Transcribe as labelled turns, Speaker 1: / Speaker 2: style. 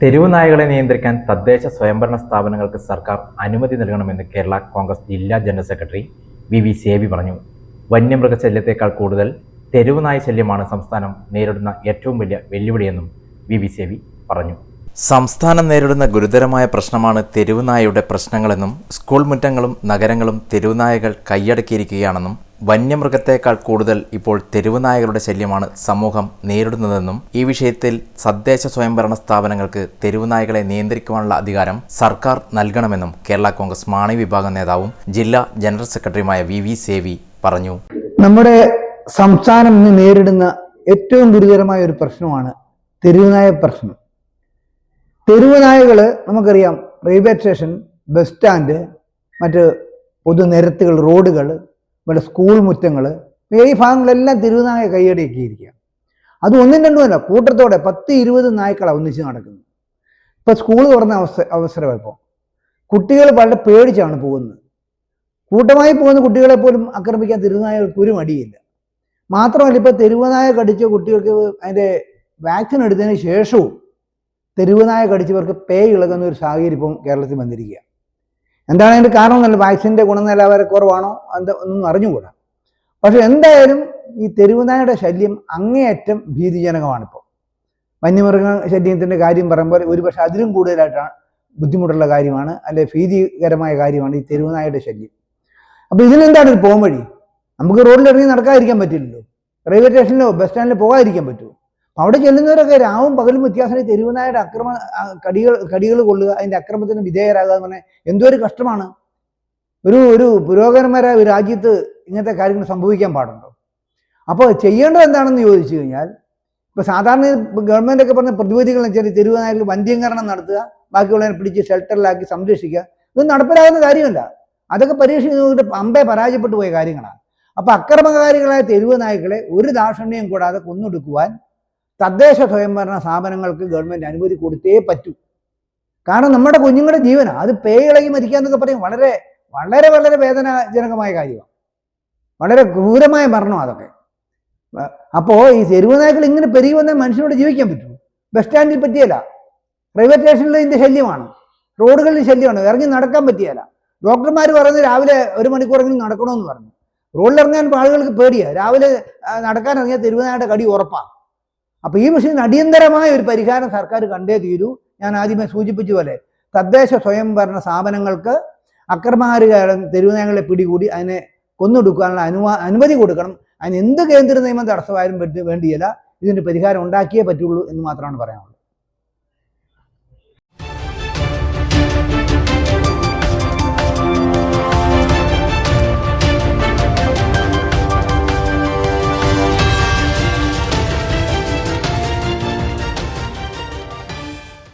Speaker 1: തെരുവ് നായകളെ നിയന്ത്രിക്കാൻ തദ്ദേശ സ്വയംഭരണ സ്ഥാപനങ്ങൾക്ക് സർക്കാർ അനുമതി നൽകണമെന്ന് കേരള കോൺഗ്രസ് ജില്ലാ general secretary V V Sevi പറഞ്ഞു. വന്യമൃഗശല്യത്തേക്കാൾ കൂടുതൽ തെരുവ് നായ ശല്യമാണ് സംസ്ഥാനം നേരിടുന്ന ഏറ്റവും വലിയ വെല്ലുവിളിയെന്നും വി വി സേവി പറഞ്ഞു. സംസ്ഥാനം നേരിടുന്ന ഗുരുതരമായ പ്രശ്നമാണ് തെരുവുനായയുടെ പ്രശ്നങ്ങളെന്നും സ്കൂൾ മുറ്റങ്ങളും നഗരങ്ങളും തെരുവുനായകൾ കൈയടക്കിയിരിക്കുകയാണെന്നും വന്യമൃഗത്തേക്കാൾ കൂടുതൽ ഇപ്പോൾ തെരുവുനായകളുടെ ശല്യമാണ് സമൂഹം നേരിടുന്നതെന്നും ഈ വിഷയത്തിൽ തദ്ദേശ സ്വയംഭരണ സ്ഥാപനങ്ങൾക്ക് തെരുവുനായകളെ നിയന്ത്രിക്കുവാനുള്ള അധികാരം സർക്കാർ നൽകണമെന്നും കേരള കോൺഗ്രസ് മാണി വിഭാഗം നേതാവും ജില്ലാ ജനറൽ സെക്രട്ടറിയുമായ വി വി സേവി പറഞ്ഞു.
Speaker 2: നമ്മുടെ സംസ്ഥാനം ഇന്ന് നേരിടുന്ന ഏറ്റവും ഗുരുതരമായ ഒരു പ്രശ്നമാണ് തെരുവുനായ പ്രശ്നം. തെരുവുനായകൾ നമുക്കറിയാം റെയിൽവേ സ്റ്റേഷൻ ബസ് സ്റ്റാൻഡ് മറ്റ് പൊതുനിരത്തുകൾ റോഡുകൾ ഇവിടെ സ്കൂൾ മുറ്റങ്ങൾ ഈ ഭാഗങ്ങളെല്ലാം തെരുവുനായ കൈയടക്കിയിരിക്കുക അത് ഒന്നും രണ്ടുമല്ല കൂട്ടത്തോടെ പത്ത് ഇരുപത് നായ്ക്കളാണ് ഒന്നിച്ച് നടക്കുന്നു ഇപ്പൊ സ്കൂൾ തുറന്ന അവസ അവസരം കുട്ടികൾ വളരെ പേടിച്ചാണ് പോകുന്നത്. കൂട്ടമായി പോകുന്ന കുട്ടികളെ പോലും ആക്രമിക്കാൻ തെരുവുനായകൾക്ക് ഒരു മടിയില്ല. മാത്രമല്ല ഇപ്പൊ തെരുവുനായ കടിച്ച കുട്ടികൾക്ക് അതിന്റെ വാക്സിൻ എടുത്തതിന് ശേഷവും തെരുവുനായ കടിച്ചവർക്ക് പേ ഇളകുന്ന ഒരു സാഹചര്യം ഇപ്പം കേരളത്തിൽ വന്നിരിക്കുക. എന്താണ് അതിന്റെ കാരണം എന്നല്ല വാക്സിന്റെ ഗുണനിലവാരക്കുറവാണോ എന്താ ഒന്നും അറിഞ്ഞുകൂടാ. പക്ഷെ എന്തായാലും ഈ തെരുവുനായയുടെ ശല്യം അങ്ങേയറ്റം ഭീതിജനകമാണിപ്പോൾ വന്യമൃഗ ശല്യത്തിന്റെ കാര്യം പറയുമ്പോൾ ഒരുപക്ഷെ അതിലും കൂടുതലായിട്ടാണ് ബുദ്ധിമുട്ടുള്ള കാര്യമാണ് അല്ലെ ഭീതികരമായ കാര്യമാണ് ഈ തെരുവുനായയുടെ ശല്യം. അപ്പൊ ഇതിനെന്താണ് ഒരു പോംവഴി? നമുക്ക് റോഡിലിറങ്ങി നടക്കാതിരിക്കാൻ പറ്റില്ലല്ലോ. റെയിൽവേ സ്റ്റേഷനിലോ ബസ് സ്റ്റാൻഡിലോ പോകാതിരിക്കാൻ പറ്റുമോ? അവിടെ ചെല്ലുന്നവരൊക്കെ രാവും പകലും വ്യത്യാസം തെരുവുനായുടെ അക്രമ കടികൾ കടികൾ കൊള്ളുക അതിന്റെ അക്രമത്തിന് വിധേയരാകുക എന്ന് പറഞ്ഞാൽ എന്തോ ഒരു കഷ്ടമാണ്. ഒരു ഒരു പുരോഗമനപരമായ ഒരു രാജ്യത്ത് ഇങ്ങനത്തെ കാര്യങ്ങൾ സംഭവിക്കാൻ പാടുണ്ടോ? അപ്പോൾ ചെയ്യേണ്ടത് എന്താണെന്ന് ചോദിച്ചു കഴിഞ്ഞാൽ ഇപ്പൊ സാധാരണ ഗവൺമെന്റ് ഒക്കെ പറഞ്ഞ പ്രതിവിധികൾ വെച്ചാൽ തെരുവുനായകൾ വന്ധ്യീകരണം നടത്തുക ബാക്കിയുള്ളവരെ പിടിച്ച് ഷെൽട്ടറിലാക്കി സംരക്ഷിക്കുക ഇത് നടപ്പിലാകുന്ന കാര്യമല്ല. അതൊക്കെ പരീക്ഷിച്ച് നോക്കിയിട്ട് അമ്പെ പരാജയപ്പെട്ടു പോയ കാര്യങ്ങളാണ്. അപ്പൊ അക്രമകാരികളായ തെരുവ് നായ്ക്കളെ ഒരു ദാക്ഷിണ്യം കൂടാതെ കൊന്നൊടുക്കുവാൻ തദ്ദേശ സ്വയംഭരണ സ്ഥാപനങ്ങൾക്ക് ഗവൺമെന്റ് അനുമതി കൊടുത്തേ പറ്റൂ. കാരണം നമ്മുടെ കുഞ്ഞുങ്ങളുടെ ജീവനാണ് അത് പേയിളകി മരിക്കുക എന്നൊക്കെ പറയും. വളരെ വളരെ വളരെ വേദനാജനകമായ കാര്യമാണ്. വളരെ ക്രൂരമായ മരണം അതൊക്കെ. അപ്പോ ഈ തെരുവ് നായ്ക്കൾ ഇങ്ങനെ പെരുകി വന്നാൽ മനുഷ്യനോട് ജീവിക്കാൻ പറ്റും ബസ് സ്റ്റാൻഡിൽ പറ്റിയല്ല. റെയിൽവേ സ്റ്റേഷനിൽ ഇതിന്റെ ശല്യമാണ്. റോഡുകളിൽ ശല്യമാണ്. ഇറങ്ങി നടക്കാൻ പറ്റിയല്ല. ഡോക്ടർമാർ പറയുന്നത് രാവിലെ ഒരു മണിക്കൂറെങ്കിലും നടക്കണമെന്ന് പറഞ്ഞു. റോഡിൽ ഇറങ്ങാൻ ആളുകൾക്ക് പേടിയാണ് രാവിലെ നടക്കാൻ ഇറങ്ങിയ തെരുവുനായുടെ കടി ഉറപ്പാണ് അപ്പൊ ഈ വിഷയത്തിന് അടിയന്തരമായ ഒരു പരിഹാരം സർക്കാർ കണ്ടേ തീരൂ. ഞാൻ ആദ്യമേ സൂചിപ്പിച്ച പോലെ തദ്ദേശ സ്വയംഭരണ സ്ഥാപനങ്ങൾക്ക് അക്രമാരുകാരം തെരുവുനയങ്ങളെ പിടികൂടി അതിനെ കൊന്നൊടുക്കാനുള്ള അനുവാ അനുമതി കൊടുക്കണം. അതിന് എന്ത് കേന്ദ്ര നിയമം തടസ്സമായാലും വേണ്ടിയല്ല. ഇതിന് പരിഹാരം ഉണ്ടാക്കിയേ പറ്റുള്ളൂ എന്ന് മാത്രമാണ് പറയാനുള്ളത്.